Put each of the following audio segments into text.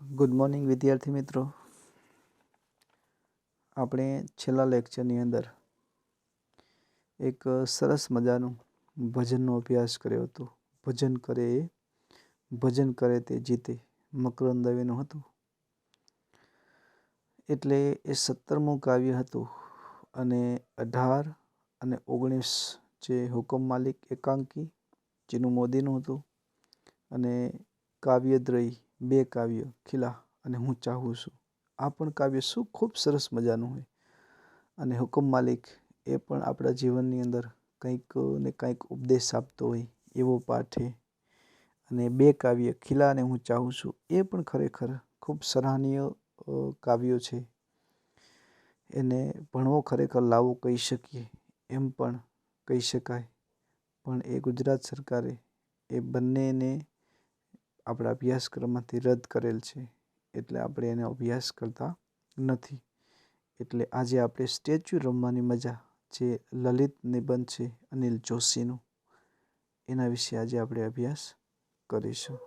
Good morning વિદ્યાર્થી મિત્રો. આપણે છેલ્લા લેક્ચરની અંદર એક સરસ મજાનું ભજનનો અભ્યાસ કર્યો હતો. ભજન કરે એ, ભજન કરે તે જીતે, મકરંદ દવેનું હતું. એટલે એ સત્તરમું કાવ્ય હતું અને અઢાર અને ઓગણીસ જે હુકમ માલિક એકાંકી, જેનું મોદીનું હતું, અને કાવ્યદ્રયી બે કાવ્ય ખીલા અને હું ચાહું છું. આ પણ કાવ્ય શું ખૂબ સરસ મજાનું હોય. અને હુકમ માલિક એ પણ આપણા જીવનની અંદર કંઈક ને કંઈક ઉપદેશ આપતો હોય એવો પાઠ અને બે કાવ્ય ખીલા અને હું ચાહું છું એ પણ ખરેખર ખૂબ સરાહનીય કાવ્યો છે. એને ભણવો ખરેખર લાવો કહી શકીએ, એમ પણ કહી શકાય. પણ એ ગુજરાત સરકારે એ બંનેને આપણા અભ્યાસક્રમમાંથી રદ કરેલ છે, એટલે આપણે એનો અભ્યાસ કરતા નથી. એટલે આજે આપણે સ્ટેચ્યુ રમવાની મજા જે લલિત નિબંધ છે, અનિલ જોશીનું, એના વિશે આજે આપણે અભ્યાસ કરીશું.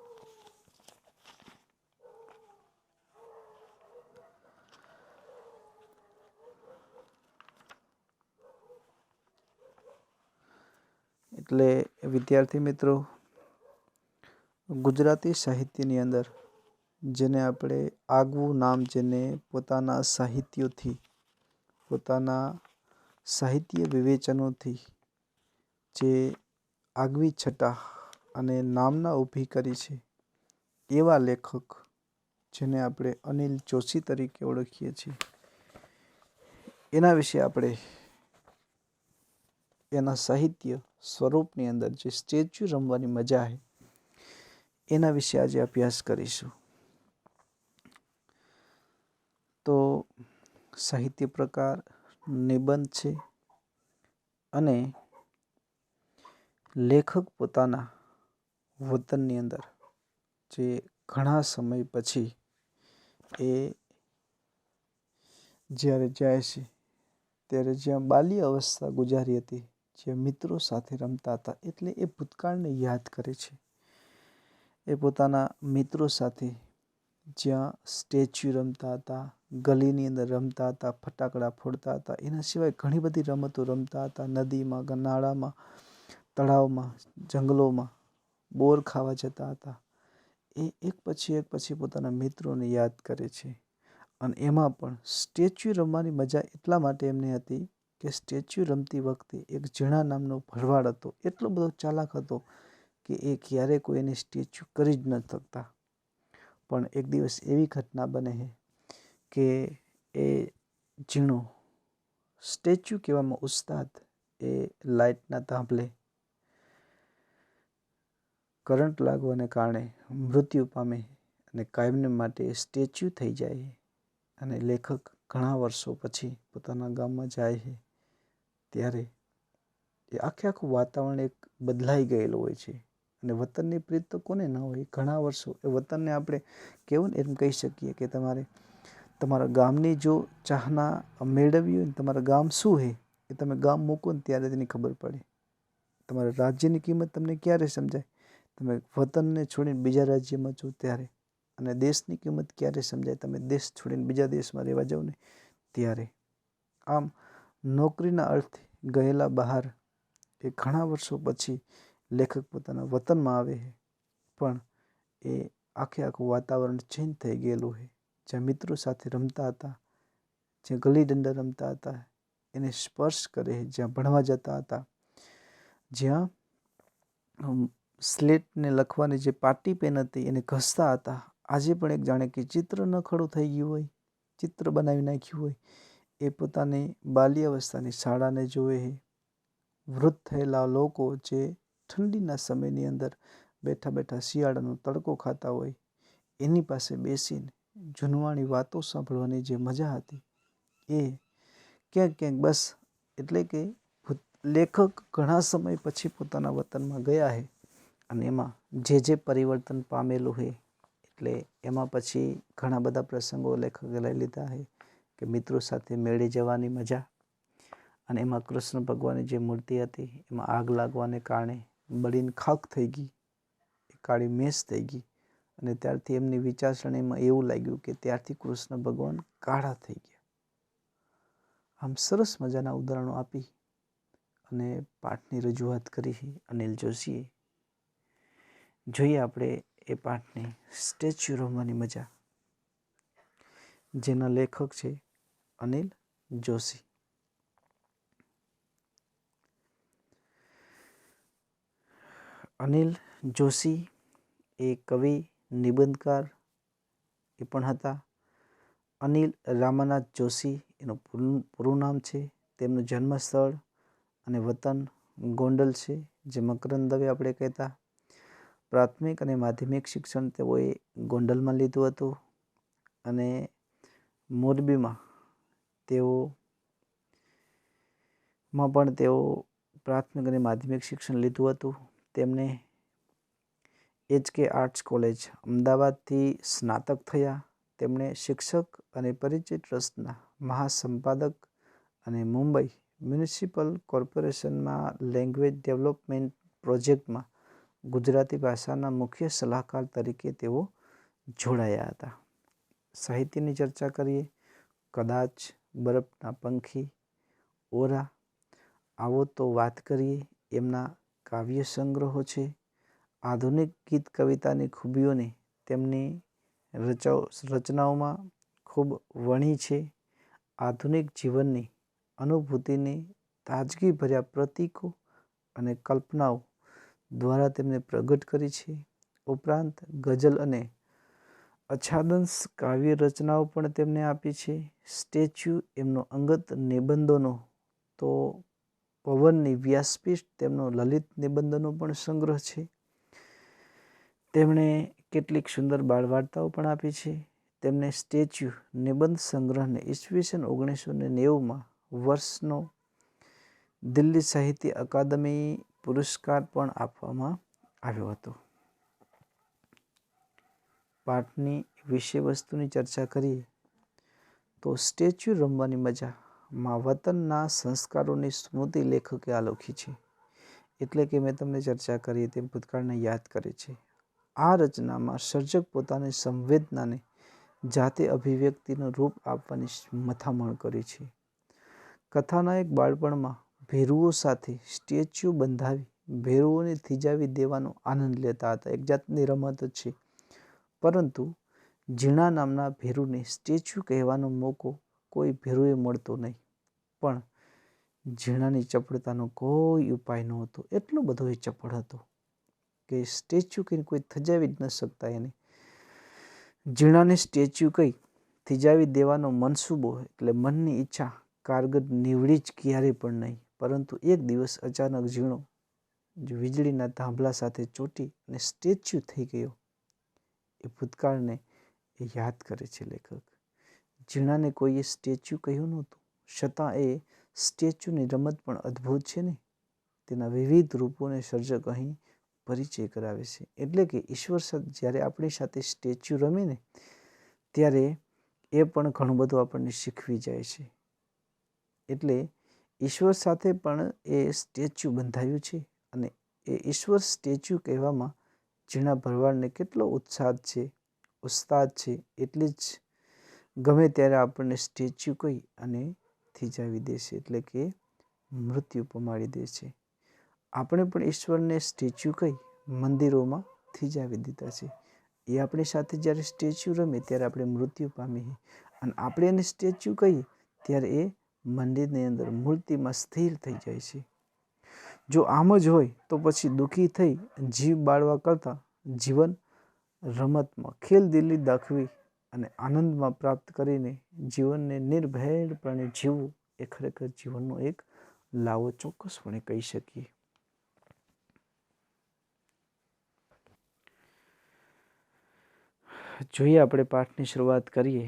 એટલે વિદ્યાર્થી મિત્રો ગુજરાતી સાહિત્યની અંદર, જેને આપણે આગવું નામ, જેને પોતાના સાહિત્યોથી, પોતાના સાહિત્ય વિવેચનોથી, જે આગવી છટા અને નામના ઊભી કરી છે, એવા લેખક, જેને આપણે અનિલ જોશી તરીકે ઓળખીએ છીએ. એના વિશે આપણે એના સાહિત્ય સ્વરૂપની અંદર જે સ્ટેચ્યુ રમવાની મજા છે એના વિશે આજે અભ્યાસ કરીશું. તો સાહિત્ય પ્રકાર નિબંધ છે અને લેખક પોતાના વતનની અંદર જે ઘણા સમય પછી એ જ્યારે જાય છે, ત્યારે જ્યાં બાલ્ય અવસ્થા ગુજારી હતી જે મિત્રો સાથે રમતા હતા, એટલે એ ભૂતકાળને યાદ કરે છે. એ પોતાના મિત્રો સાથે જ્યાં સ્ટેચ્યુ રમતા હતા, ગલીની અંદર રમતા હતા, ફટાકડા ફોડતા હતા. એના સિવાય ઘણી બધી રમતો રમતા હતા. નદીમાં નાળામાં તળાવમાં, જંગલોમાં બોર ખાવા જતા હતા. એ એક પછી એક પછી પોતાના મિત્રોને યાદ કરે છે. અને એમાં પણ સ્ટેચ્યુ રમવાની મજા એટલા માટે એમને હતી કે સ્ટેચ્યુ રમતી વખતે એક ઝીણા નામનો ભરવાડ હતો. એટલો બધો ચાલાક હતો કે એ ક્યારે કોઈને સ્ટેચ્યુ કરી જ ન શકતા. પણ એક દિવસ એવી ઘટના બને છે કે એ ઝીણો સ્ટેચ્યુ કહેવામાં ઉસ્તાદ એ લાઇટના થાંભલે કરંટ લાગવાને કારણે મૃત્યુ પામે અને કાયમને માટે સ્ટેચ્યુ થઈ જાય અને લેખક ઘણા વર્ષો પછી પોતાના ગામમાં જાય છે ત્યારે એ આખે આખું વાતાવરણ એક બદલાઈ ગયેલું હોય છે. અને વતનની પ્રીત તો કોને ન હોય ઘણા વર્ષો, એ વતનને આપણે કેવું ને એમ કહી શકીએ કે તમારે, તમારા ગામની જો ચાહના મેળવવી હોય ને, તમારા ગામ શું છે એ તમે ગામ મૂકો ને ત્યારે તેની ખબર પડે. તમારા રાજ્યની કિંમત તમને ક્યારે સમજાય? તમે વતનને છોડીને બીજા રાજ્યમાં છો ત્યારે, અને દેશની કિંમત ક્યારે સમજાય? તમે દેશ છોડીને બીજા દેશમાં રહેવા જાઓ ને ત્યારે. આમ નોકરીના અર્થે ગયેલા બહાર, એ ઘણા વર્ષો પછી લેખક પોતાના વતનમાં આવે છે, પણ એ આખે આખું વાતાવરણ ચેન્જ થઈ ગયેલું છે. જ્યાં મિત્રો સાથે રમતા હતા, જ્યાં ગલી દંડા રમતા હતા, એને સ્પર્શ કરે જ્યાં ભણવા જતા હતા, જ્યાં સ્લેટને લખવાની જે પાટી પેન હતી એને ઘસતા હતા. આજે પણ એક જાણે કે ચિત્ર ન ખડું થઈ ગયું હોય, ચિત્ર બનાવી નાખ્યું હોય, એ પોતાની બાલ્યાવસ્થાની શાળાને જોવે છે. વૃદ્ધ થયેલા લોકો જે ઠંડીના સમયની અંદર બેઠા બેઠા શિયાળાનો તડકો ખાતા હોય, એની પાસે બેસીને જૂનવાણી વાતો સાંભળવાની જે મજા હતી એ ક્યાંક ક્યાંક બસ એટલે કે લેખક ઘણા સમય પછી પોતાના વતનમાં ગયા હે અને એમાં જે જે પરિવર્તન પામેલું છે એટલે એમાં પછી ઘણા બધા પ્રસંગો લેખકે લઈ લીધા છે કે મિત્રો સાથે મેળે જવાની મજા અને એમાં કૃષ્ણ ભગવાનની જે મૂર્તિ હતી, એમાં આગ લાગવાને કારણે બળીને ખાખ થઈ ગઈ, એ કાળી મેસ થઈ ગઈ અને ત્યારથી એમની વિચારસરણીમાં એવું લાગ્યું કે ત્યારથી કૃષ્ણ ભગવાન કાળા થઈ ગયા. આમ સરસ મજાના ઉદાહરણો આપી અને પાઠની રજૂઆત કરી અનિલ જોશીએ. જોઈએ આપણે એ પાઠની સ્ટેચ્યુ રમવાની મજા. જેના લેખક છે અનિલ જોશી. અનિલ જોશી, એ કવિ નિબંધકાર, એ પણ હતા. અનિલ રામાનાથ જોશી, એનું પૂરું નામ છે. તેમનું જન્મસ્થળ અને વતન ગોંડલ છે જે મકરંદ દવે આપણે કહેતા. પ્રાથમિક અને માધ્યમિક શિક્ષણ તેઓએ ગોંડલમાં લીધું હતું અને મોરબીમાં તેઓ, માં પણ તેઓ પ્રાથમિક અને માધ્યમિક શિક્ષણ લીધું હતું. તેમને એચ કે આર્ટ્સ કોલેજ અમદાવાદથી સ્નાતક થયા. તેમણે શિક્ષક અને પરિચય ટ્રસ્ટના મહાસંપાદક અને મુંબઈ મ્યુનિસિપલ કોર્પોરેશનમાં લેંગ્વેજ ડેવલપમેન્ટ પ્રોજેક્ટમાં ગુજરાતી ભાષાના મુખ્ય સલાહકાર તરીકે તેઓ જોડાયા હતા. સાહિત્યની ચર્ચા કરીએ. કદાચ બરફના પંખી, ઓરા, આવો તો વાત કરીએ. એમના કાવ્ય સંગ્રહો છે. આધુનિક ગીત કવિતાની ખૂબીઓને તેમની રચનાઓમાં ખૂબ વણી છે. આધુનિક જીવનની અનુભૂતિની તાજગીભર્યા પ્રતીકો અને કલ્પનાઓ દ્વારા તેમને પ્રગટ કરી છે. ઉપરાંત ગઝલ અને અછાદંશ કાવ્ય રચનાઓ પણ તેમને આપી છે. સ્ટેચ્યુ એમનો અંગત નિબંધોનો તો પવનની વ્યાસપીઠ, તેમનો લલિત નિબંધનો પણ સંગ્રહ છે. તેમણે કેટલીક સુંદર બાળવાર્તાઓ પણ આપી છે. તેમને સ્ટેચ્યુ નિબંધ સંગ્રહને ઈસવીસન ઓગણીસો ને નેવુંમાં વર્ષનો દિલ્હી સાહિત્ય અકાદમી પુરસ્કાર પણ આપવામાં આવ્યો હતો. પાઠની વિષય વસ્તુની ચર્ચા કરીએ તો સ્ટેચ્યુ રમવાની મજા માં વતનના સંસ્કારોની સ્મૃતિ લેખકે આલોખી છે. એટલે કે મેં તમને ચર્ચા કરી તેમ ભૂતકાળને યાદ કરે છે. આ રચનામાં સર્જક પોતાની સંવેદનાને જાતે અભિવ્યક્તિનું રૂપ આપવાની મથામણ કરી છે. કથાનાયક બાળપણમાં ભેરુઓ સાથે સ્ટેચ્યુ બંધાવી, ભેરુઓને થીજાવી દેવાનો આનંદ લેતા હતા. એક જાતની રમત છે. પરંતુ ઝીણા નામના ભેરુને સ્ટેચ્યુ કહેવાનો મોકો કોઈ ભેરુએ મળતો નહીં. પણ ઝીણાની ચપળતાનો કોઈ ઉપાય નહોતો. એટલો બધો એ ચપળ હતો કે સ્ટેચ્યુ કહીને કોઈ થજાવી જ ન શકતા એને. ઝીણાને સ્ટેચ્યુ કહી થીજાવી દેવાનો મનસૂબો એટલે મનની ઈચ્છા કારગર નીવડી જ ક્યારેય પણ નહીં. પરંતુ એક દિવસ અચાનક ઝીણો વીજળીના થાંભલા સાથે ચોટી અને સ્ટેચ્યુ થઈ ગયો. એ ભૂતકાળને એ યાદ કરે છે લેખક. ઝીણાને કોઈએ સ્ટેચ્યુ કહ્યું નહોતું. છતાં એ સ્ટેચ્યુની રમત પણ અદ્ભુત છે ને? તેના વિવિધ રૂપોને સર્જક અહીં પરિચય કરાવે છે. એટલે કે ઈશ્વર જ્યારે આપણી સાથે સ્ટેચ્યુ રમે ને, ત્યારે એ પણ ઘણું બધું આપણને શીખવી જાય છે. એટલે ઈશ્વર સાથે પણ એ સ્ટેચ્યુ બંધાયું છે અને એ ઈશ્વર સ્ટેચ્યુ કહેવામાં ઝીણા ભરવાડને કેટલો ઉત્સાહ છે ઉસ્તાદ છે, એટલી જ ગમે ત્યારે આપણને સ્ટેચ્યુ કહી અને થીજાવી દેશે એટલે કે મૃત્યુ પમાડી દેશે આપણે પણ ઈશ્વરને સ્ટેચ્યુ કહી મંદિરોમાં થીજાવી દીધા છે. એ આપણી સાથે જ્યારે સ્ટેચ્યુ રમે ત્યારે આપણે મૃત્યુ પામીએ. અને આપણે એને સ્ટેચ્યુ કહીએ ત્યારે એ મંદિરની અંદર મૂર્તિમાં સ્થિર થઈ જાય છે. જો આમ જ હોય તો પછી દુઃખી થઈ જીવ બાળવા કરતાં જીવન રમતમાં ખેલદિલી દાખવી અને આનંદમાં પ્રાપ્ત કરીને જીવનને નિર્ભયપણે જીવવું એ ખરેખર જીવનનો એક લાવો ચોક્કસપણે કહી શકીએ. જોઈએ આપણે પાઠની શરૂઆત કરીએ.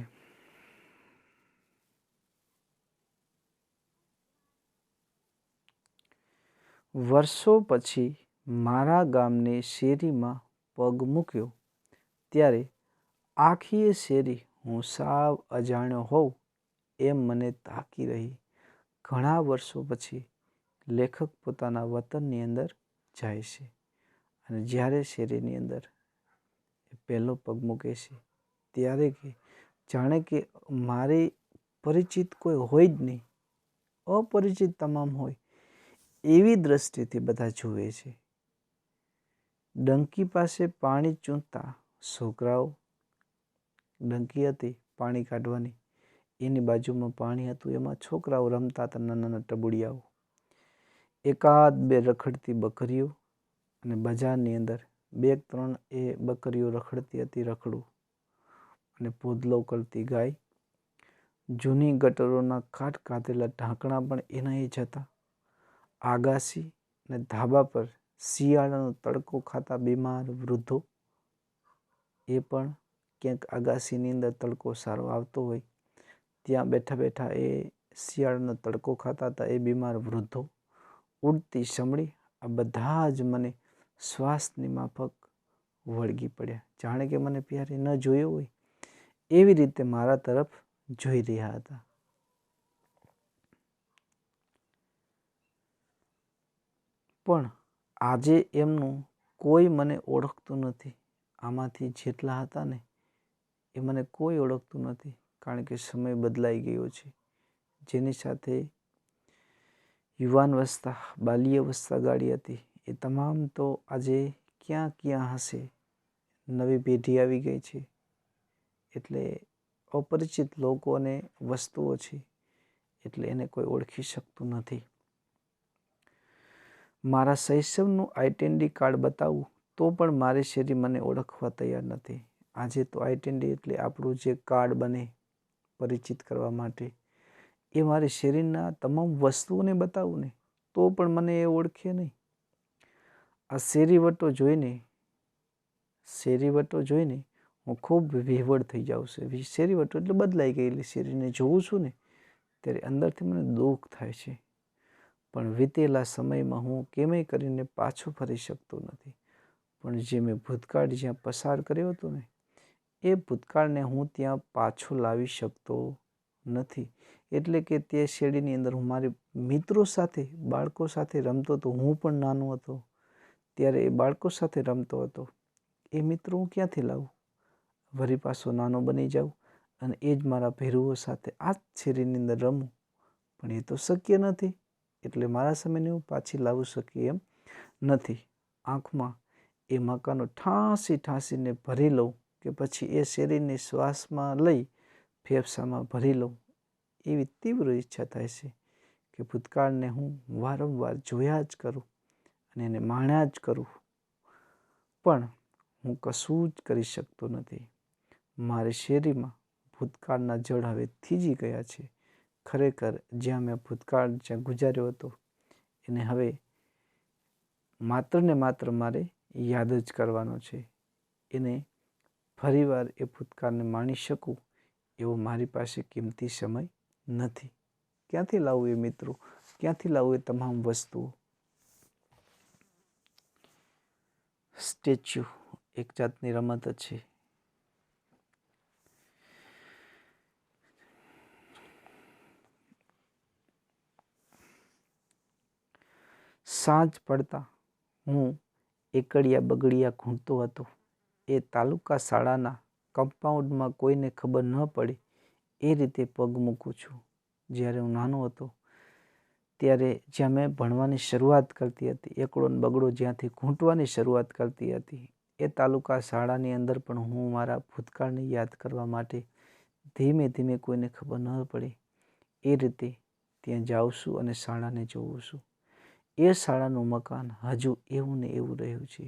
વર્ષો પછી મારા ગામની શેરીમાં પગ મૂક્યો ત્યારે આખીએ શેરી હું સાવ અજાણ્યો હોઉં એમ મને તાકી રહી. ઘણા વર્ષો પછી લેખક પોતાના વતનની અંદર જાય છે અને જ્યારે શેરીની અંદર એ પહેલો પગ મૂકે છે ત્યારે કે જાણે કે મારી પરિચિત કોઈ હોય જ નહીં. અપરિચિત તમામ હોય એવી દ્રષ્ટિથી બધા જુએ છે. ડંકી પાસે પાણી ચૂંટતા છોકરાઓ ડંકી હતી પાણી કાઢવાની. એની બાજુમાં પાણી હતું, એમાં છોકરાઓ રમતા હતા નાના નાના ટબુડિયાઓ. એકાદ બે રખડતી બકરીઓ અને બજારની અંદર બે ત્રણ એ બકરીઓ રખડતી હતી રખડું અને પોદલો કરતી ગાય. જૂની ગટરોના કાટ કાતેલા ઢાંકણા પણ એના એ જ આગાસી અને ધાબા પર શિયાળાનો તડકો ખાતા બીમાર વૃદ્ધો એ પણ ક્યાંક આગાશીની અંદર તડકો સારો આવતો હોય, ત્યાં બેઠા બેઠા એ શિયાળાનો તડકો ખાતા હતા, એ બીમાર વૃદ્ધો ઉડતી સમળી આ બધા જ મને શ્વાસની માફક વળગી પડ્યા. જાણે કે મને પ્યારે ન જોયો હોય, એવી રીતે મારા તરફ જોઈ રહ્યા હતા. પણ આજે એમનું કોઈ મને ઓળખતું નથી. આમાંથી જેટલા હતા ને એ મને કોઈ ઓળખતું નથી, કારણ કે સમય બદલાઈ ગયો છે. જેની સાથે યુવાન અવસ્થા બાલ્ય અવસ્થા ગાડી હતી. એ તમામ તો આજે ક્યાં ક્યાં હશે? નવી પેઢી આવી ગઈ છે. એટલે અપરિચિત લોકો અને વસ્તુઓ છે, એટલે એને કોઈ ઓળખી શકતું નથી. મારા શૈશવનું આઈડેન્ટિટી કાર્ડ બતાવું તો પણ મારી શેરી મને ઓળખવા તૈયાર નથી. આજે તો આઈટેન્ડી એટલે આપણું જે કાર્ડ બને પરિચિત કરવા માટે, એ મારે શેરીના તમામ વસ્તુઓને બતાવું ને, તો પણ મને એ ઓળખે નહીં. આ શેરીવટો જોઈને શેરીવટો જોઈને હું ખૂબ વિહવળ થઈ જાઉં છું. શેરીવટો એટલે બદલાઈ ગયેલી શેરીને જોઉં છું ને, ત્યારે અંદરથી મને દુઃખ થાય છે. પણ વીતેલા સમયમાં હું કેમે કરીને પાછું ફરી શકતો નથી. પણ જે મેં ભૂતકાળ જ્યાં પસાર કર્યો હતો ને એ ભૂતકાળને હું ત્યાં પાછો લાવી શકતો નથી. એટલે કે તે શેરીની અંદર હું મારી મિત્રો સાથે, બાળકો સાથે રમતો હતો. હું પણ નાનો હતો. ત્યારે એ બાળકો સાથે રમતો હતો. એ મિત્રો હું ક્યાંથી લાવું? વરી પાછો નાનો બની જાઉં અને એ જ મારા ભેરુઓ સાથે આ જ શેરીની અંદર રમું. પણ એ તો શક્ય નથી. એટલે મારા સમયને હું પાછી લાવી શકી એમ નથી. આંખમાં એ મકાનો ઠાંસી ઠાંસીને ભરી લઉં. કે પછી એ શેરીને શ્વાસમાં લઈ ફેફસામાં ભરી લઉં. એવી તીવ્ર ઈચ્છા થાય છે કે ભૂતકાળને હું વારંવાર જોયા જ કરું અને એને માણ્યા જ કરું. પણ હું કશું જ કરી શકતો નથી. મારી શેરીમાં ભૂતકાળના જળ હવે થીજી ગયા છે. ખરેખર જ્યાં મેં ભૂતકાળ જ્યાં ગુજાર્યો હતો, એને હવે માત્ર ને માત્ર મારે યાદ જ કરવાનો છે. એને ફરીવાર એ ભૂતકાળને માણી શકું એવો મારી પાસે કિંમતી સમય નથી. ક્યાંથી લાવવું એ મિત્રો? ક્યાંથી લાવવું એ તમામ વસ્તુઓ? સ્ટેચ્યુ એક જાતની રમત છે. સાંજ પડતા હું એકડિયા બગડિયા ઘૂંટતો હતો. એ તાલુકા શાળાના કમ્પાઉન્ડમાં કોઈને ખબર ન પડે, એ રીતે પગ મૂકું છું. જ્યારે હું નાનો હતો, ત્યારે જ્યાં મેં ભણવાની શરૂઆત કરતી હતી એકડો બગડો જ્યાંથી ઘૂંટવાની શરૂઆત કરતી હતી, એ તાલુકા શાળાની અંદર પણ હું મારા ભૂતકાળને યાદ કરવા માટે ધીમે ધીમે કોઈને ખબર ન પડે, એ રીતે ત્યાં જાઉં છું અને શાળાને જોઉં છું. એ શાળાનું મકાન હજુ એવું ને એવું રહ્યું છે,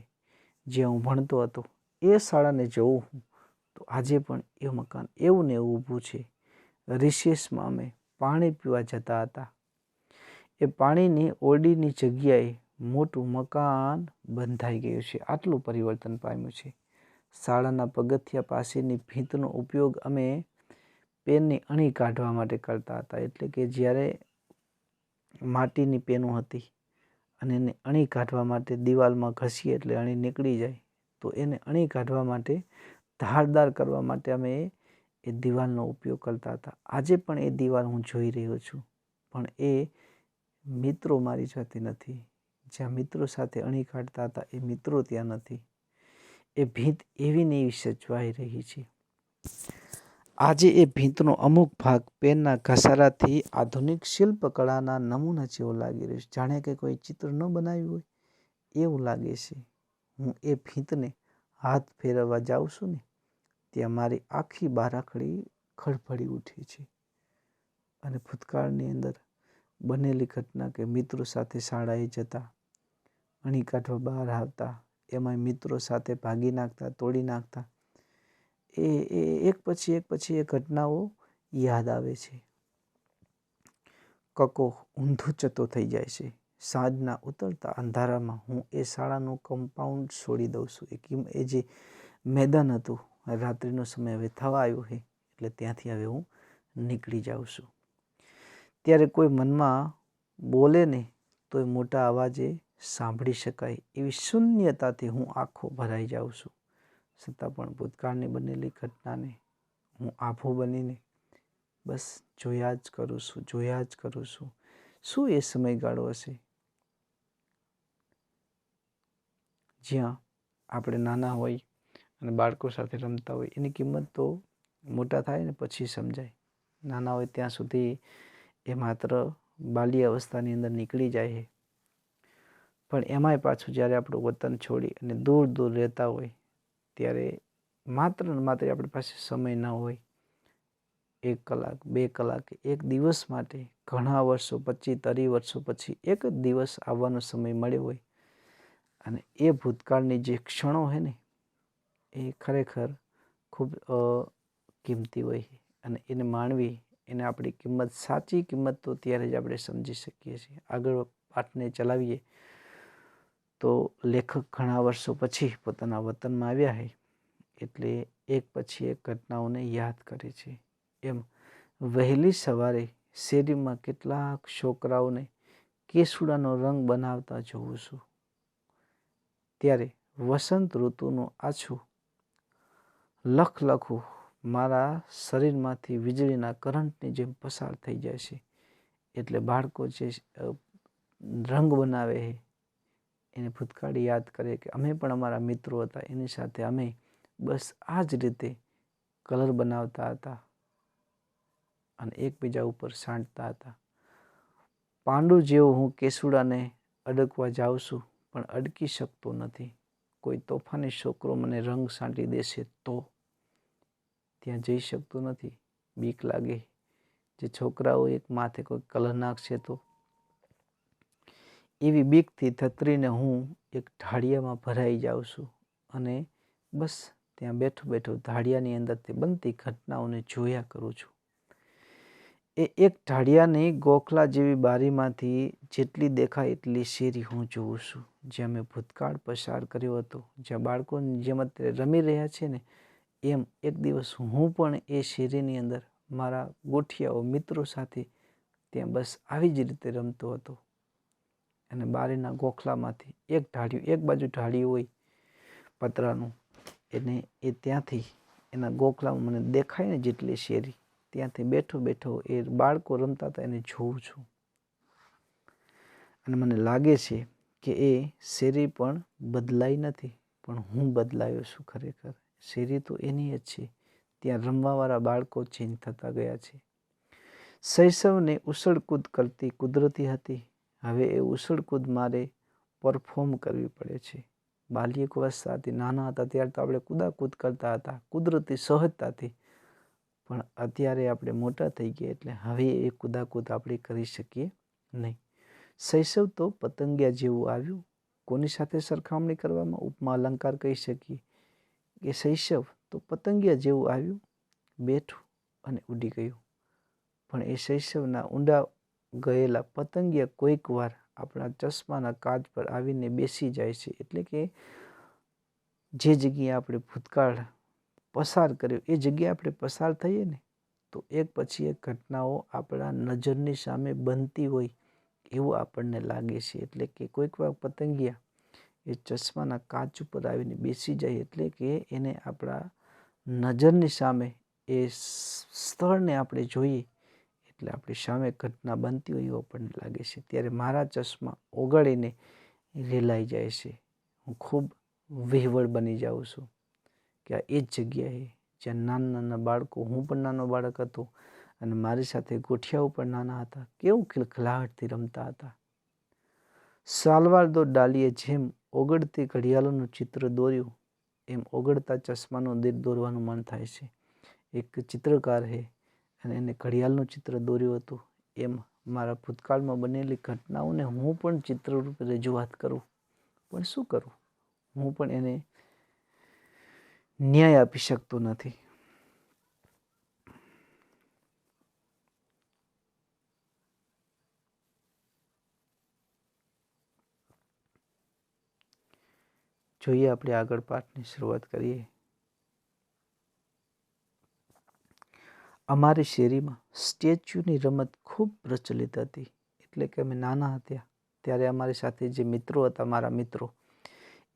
જ્યાં હું ભણતો હતો. એ શાળાને જવું હું. તો આજે પણ એ મકાન એવું ને એવું ઊભું છે. રિસેસમાં અમે પાણી પીવા જતા હતા. એ પાણીની ઓરડીની જગ્યાએ મોટું મકાન બંધાઈ ગયું છે. આટલું પરિવર્તન પામ્યું છે. શાળાના પગથિયા પાસેની ભીંતનો ઉપયોગ અમે પેનની અણી કાઢવા માટે કરતા હતા. એટલે કે જ્યારે માટીની પેનો હતી અને એને અણી કાઢવા માટે દિવાલમાં ઘસીએ એટલે અણી નીકળી જાય. તો એને અણી કાઢવા માટે, ધારદાર કરવા માટે અમે એ દિવાલનો ઉપયોગ કરતા હતા. આજે પણ એ દિવાલ હું જોઈ રહ્યો છું. પણ એ મિત્રો મારી સાથે નથી. જ્યાં મિત્રો સાથે અણી કાઢતા હતા, એ મિત્રો ત્યાં નથી. એ ભીંત એવી ને એવી સચવાઈ રહી છે. આજે એ ભીંતનો અમુક ભાગ પેનના ઘસારાથી આધુનિક શિલ્પકળાના નમૂના જેવો લાગી રહ્યો છે. જાણે કે કોઈ ચિત્ર ન બનાવ્યું હોય, એવું લાગે છે. હું એ ભીંતને હાથ ફેરવવા જાઉં છું ને, ત્યાં મારી આખી બારાખડી ખડભડી ઉઠી છે. અને ભૂતકાળની અંદર બનેલી ઘટના કે મિત્રો સાથે શાળાએ જતા અણી કાઢવા બહાર આવતા એમાં મિત્રો સાથે ભાગી નાખતા, તોડી નાખતા, એ એ, એક પછી એક પછી એ ઘટનાઓ યાદ આવે છે. કકો ઊંધો ચતો થઈ જાય છે. સાંજના ઉતરતા અંધારામાં હું એ શાળાનું કમ્પાઉન્ડ છોડી દઉં છું. એ કિમ, એ જે મેદાન હતું, રાત્રિનો સમય હવે થવા આવ્યો છે, એટલે ત્યાંથી હવે હું નીકળી જાઉં છું. ત્યારે કોઈ મનમાં બોલે ને એ મોટા અવાજે સાંભળી શકાય એવી શૂન્યતાથી હું આખો ભરાઈ જાઉં છું. છતાં પણ ભૂતકાળની બનેલી ઘટનાને હું આભો બનીને બસ જોયા જ કરું છું, જોયા જ કરું છું. શું એ સમયગાળો હશે? જ્યાં આપણે નાના હોય અને બાળકો સાથે રમતા હોય, એની કિંમત તો મોટા થાય ને પછી સમજાય. નાના હોય ત્યાં સુધી એ માત્ર બાલ્ય અવસ્થાની અંદર નીકળી જાય છે. પણ એમાંય પાછું જ્યારે આપણું વતન છોડી અને દૂર દૂર રહેતા હોય, ત્યારે માત્ર ને માત્ર આપણી પાસે સમય ન હોય. એક કલાક, બે કલાક, એક દિવસ માટે ઘણા વર્ષો પછી, તરી વર્ષો પછી એક જ દિવસ આવવાનો સમય મળ્યો હોય. અને એ ભૂતકાળની જે ક્ષણો છે ને, એ ખરેખર ખૂબ કિંમતી હોય અને એને માણવી, એને આપણી કિંમત, સાચી કિંમત તો ત્યારે જ આપણે સમજી શકીએ છીએ. આગળ પાઠને ચલાવીએ તો લેખક ઘણા વર્ષો પછી પોતાના વતનમાં આવ્યા હોય એટલે એક પછી એક ઘટનાઓને યાદ કરે છે. એમ વહેલી સવારે શેરીમાં કેટલાક છોકરાઓને કેસુડાનો રંગ બનાવતા જોઉં છું. ત્યારે વસંત ઋતુનું આછું લખ લખું મારા શરીરમાંથી વીજળીના કરંટની જેમ પસાર થઈ જાય છે. એટલે બાળકો જે રંગ બનાવે છે એને ભૂતકાળ યાદ કરે કે અમે પણ અમારા મિત્રો હતા. એની સાથે અમે બસ આ જ રીતે કલર બનાવતા હતા. અને એકબીજા ઉપર સાંટતા હતા. પાંડુ જેવો હું કેસુડાને અડકવા જાઉં છું, પણ અડકી શકતો નથી. કોઈ તોફાની છોકરો મને રંગ સાંટી દેશે તો? ત્યાં જઈ શકતો નથી. બીક લાગે જે છોકરાઓ એક માથે કોઈ કલર નાખશે તો? એવી બીકથી થતરીને હું એક ઢાળિયામાં ભરાઈ જાઉં છું અને બસ ત્યાં બેઠો બેઠો ઢાળિયાની અંદરથી બનતી ઘટનાઓને જોયા કરું છું. એ એક ઢાળિયાની ગોખલા જેવી બારીમાંથી જેટલી દેખાય એટલી શેરી હું જોઉં છું. જ્યાં મેં ભૂતકાળ પસાર કર્યો હતો, જ્યાં બાળકો જેમ અત્યારે રમી રહ્યા છે ને, એમ એક દિવસ હું પણ એ શેરીની અંદર મારા ગોઠિયાઓ મિત્રો સાથે ત્યાં બસ આવી જ રીતે રમતો હતો. અને બારીના ગોખલામાંથી એક ઢાળિયું, એક બાજુ ઢાળિયું હોય પતરાનું, એને એ ત્યાંથી એના ગોખલામાં મને દેખાય ને જેટલી શેરી. ત્યાંથી બેઠો બેઠો એ બાળકો રમતા હતા, એને જોઉં છું. અને મને લાગે છે કે એ શેરી પણ બદલાઈ નથી, પણ હું બદલાયો છું ખરેખર. શેરી તો એની જ છે. ત્યાં રમવાવાળા બાળકો ચેન્જ થતા ગયા છે. શૈશવને ઉછળકૂદ કરતી કુદરતી હતી. હવે એ ઉછળકૂદ મારે પરફોર્મ કરવી પડે છે. બાલ્યક અવસ્થાથી નાના હતા, ત્યારે તો આપણે કુદાકૂદ કરતા હતા. કુદરતી સહજતાથી પણ અત્યારે આપણે મોટા થઈ ગયા એટલે હવે એ કુદાકૂદ આપણે કરી શકીએ નહીં. શૈશવ તો પતંગિયા જેવું આવ્યું. કોની સાથે સરખામણી કરવામાં ઉપમા અલંકાર કહી શકીએ કે શૈશવ તો પતંગિયા જેવું આવ્યું. બેઠું અને ઉડી ગયું. પણ એ શૈશવના ઊંડા ગયેલા પતંગિયા કોઈક વાર આપણા ચશ્માના કાચ પર આવીને બેસી જાય છે એટલે કે જે જગ્યાએ આપણે ભૂતકાળ પસાર કર્યો. એ જગ્યાએ આપણે પસાર થઈએ ને, તો એક પછી એક ઘટનાઓ આપણા નજરની સામે બનતી હોય એવું આપણને લાગે છે. એટલે કે કોઈક વાર પતંગિયા એ ચશ્માના કાચ ઉપર આવીને બેસી જાય એટલે કે એને આપણા નજરની સામે, એ સ્થળને આપણે જોઈએ એટલે આપણી સામે ઘટના બનતી હોય એવું આપણને લાગે છે. ત્યારે મારા ચશ્મા ઓગાળીને રેલાઈ જાય છે. હું ખૂબ વિહવળ બની જાઉં છું. કે આ એ જ જગ્યાએ જ્યાં નાના નાના બાળકો, હું પણ નાનો બાળક હતો અને મારી સાથે ગોઠિયાઓ પણ નાના હતા, કેવું ખિલખિલાહટથી રમતા હતા. સાલવાર દો ડાલીએ જેમ ઓગળતી ઘડિયાળોનું ચિત્ર દોર્યું, એમ ઓગળતા ચશ્માનું દીર દોરવાનું મન થાય છે. એક ચિત્રકાર છે અને એને ઘડિયાળનું ચિત્ર દોર્યું હતું, એમ મારા ભૂતકાળમાં બનેલી ઘટનાઓને હું પણ ચિત્ર રૂપે રજૂઆત કરું. પણ શું કરું? હું પણ એને ન્યાય આપી શકતો નથી. જોઈએ આપણે આગળ પાઠની શરૂઆત કરીએ. અમારી શેરીમાં સ્ટેચ્યુની રમત ખૂબ પ્રચલિત હતી. એટલે કે અમે નાના હતા. ત્યારે અમારી સાથે જે મિત્રો હતા, મારા મિત્રો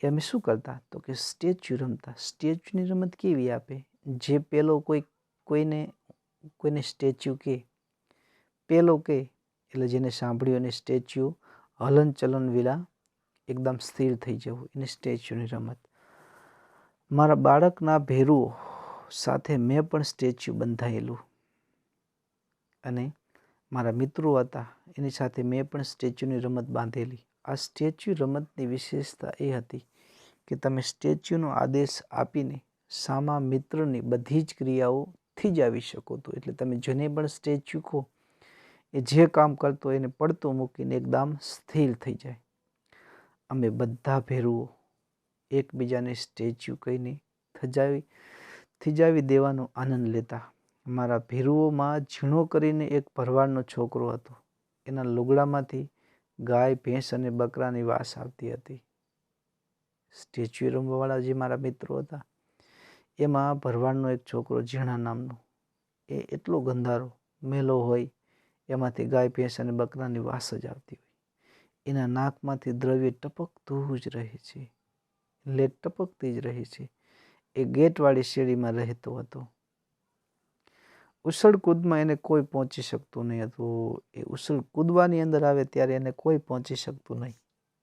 એ અમે શું કરતા? તો કે સ્ટેચ્યુ રમતા. સ્ટેચ્યુની રમત કેવી આપે? જે પેલો કોઈ, કોઈને કોઈને સ્ટેચ્યુ કે, પેલો કે, એટલે જેને સાંભળ્યું એને સ્ટેચ્યુ હલન ચલન વિલા એકદમ સ્થિર થઈ જવું, એને સ્ટેચ્યુની રમત. મારા બાળકના ભેરુઓ સાથે મેં પણ સ્ટેચ્યુ બંધાયેલું. અને મારા મિત્રો હતા, એની સાથે મેં પણ સ્ટેચ્યુની રમત બાંધેલી. આ સ્ટેચ્યુ રમતની વિશેષતા એ હતી કે તમે સ્ટેચ્યુનો આદેશ આપીને સામા મિત્રની બધી જ ક્રિયાઓ થી જ આવી શકો તો. એટલે તમે જેને પણ સ્ટેચ્યુ કહો, એ જે કામ કરતો એને પડતો મૂકીને એકદમ સ્થિર થઈ જાય. અમે બધા ભેરુઓ એકબીજાને સ્ટેચ્યુ કહીને થજાવી, થીજાવી દેવાનો આનંદ લેતા. મારા ભેરુઓમાં ઝીણો કરીને એક ભરવાડનો છોકરો હતો. એના લુગડામાંથી ગાય, ભેંસ અને બકરાની વાસ આવતી હતી. સ્ટેચ્યુ રમવાવાળા જે મારા મિત્રો હતા, એમાં ભરવાડનો એક છોકરો ઝીણા નામનો, એ એટલો ગંધારો, મેલો હોય, એમાંથી ગાય, ભેંસ અને બકરાની વાસ જ આવતી હોય. એના નાકમાંથી દ્રવ્ય ટપકતું જ રહે છે. લેટ ટપકતી જ રહે છે. એ ગેટવાળી શેરીમાં રહેતો હતો. ઉછળ કૂદમાં એને કોઈ પહોંચી શકતું નહીં હતું. એ ઉછળ કૂદવાની અંદર આવે ત્યારે એને કોઈ પહોંચી શકતું નહીં.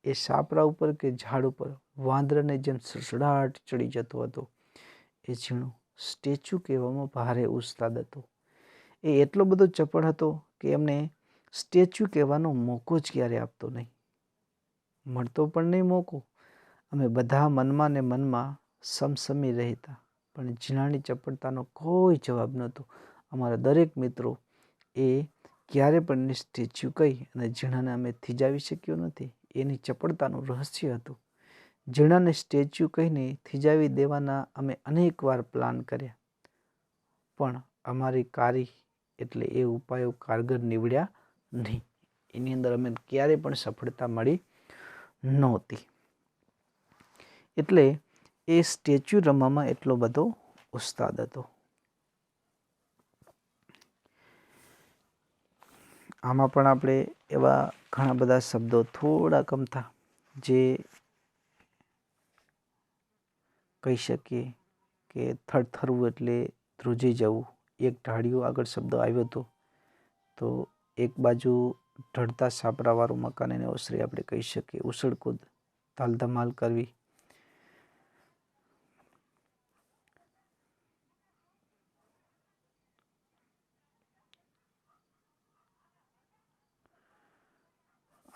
એ સાપરા ઉપર કે ઝાડ ઉપર વાંદરાને જેમ સસડાટ ચડી જતો હતો, એ ઝીણો સ્ટેચ્યુ કહેવામાં ભારે ઉસ્તાદ હતો. એ એટલો બધો ચપળ હતો કે એમને સ્ટેચ્યુ કહેવાનો મોકો જ ક્યારે આપતો નહીં. મળતો પણ નહીં મોકો. અમે બધા મનમાં ને મનમાં સમસમી રહેતા, પણ ઝીણાની ચપળતાનો કોઈ જવાબ નહોતો. અમારા દરેક મિત્રો એ ક્યારે પણ સ્ટેચ્યુ કહી અને ઝીણાને અમે થીજાવી શક્યો નથી. એની ચપળતાનું રહસ્ય હતું. ઝીણાને સ્ટેચ્યુ કહીને થીજાવી દેવાના અમે અનેક વાર પ્લાન કર્યા. પણ અમારી કારી એટલે એ ઉપાયો કારગર નીવડ્યા નહીં. એની અંદર અમે ક્યારેય પણ સફળતા મળી નહોતી. એટલે એ સ્ટેચ્યુ રમવામાં એટલો બધો ઉસ્તાદ હતો. આમાં પણ આપણે એવા ઘણા બધા શબ્દો થોડા કમતા જે કહી શકીએ કે થરથરવું એટલે ધ્રુજી જવું. એક ઢાળિયો આગળ શબ્દ આવ્યો હતો તો એક બાજુ ઢળતા સાપરાવાળું મકાન એને ઓસરી આપણે કહી શકીએ. ઉછળકૂદ તાલધમાલ કરવી.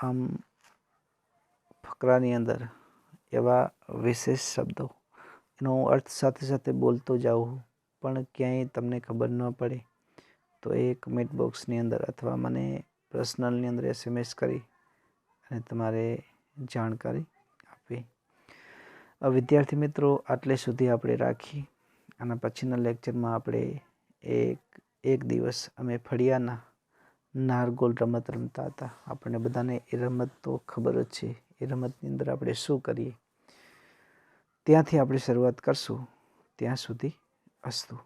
આમ ફકરાની અંદર એવા વિશેષ શબ્દો, એનો અર્થ સાથે સાથે બોલતો જાઉં પણ ક્યાંય તમને ખબર ન પડે, તો એ કમેન્ટ બોક્સની અંદર અથવા મને પર્સનલની અંદર એસએમએસ કરી અને તમારે જાણકારી આપવી. વિદ્યાર્થી મિત્રો, આટલે સુધી આપણે રાખી. અને પછીના લેક્ચરમાં આપણે એક એક દિવસ અમે ફળિયાના નારગોલ રમત રમતા હતા. આપણને બધાને એ રમત તો ખબર જ છે. એ રમતની અંદર આપણે શું કરીએ? ત્યાંથી આપણે શરૂઆત કરશું. ત્યાં સુધી અસ્તુ.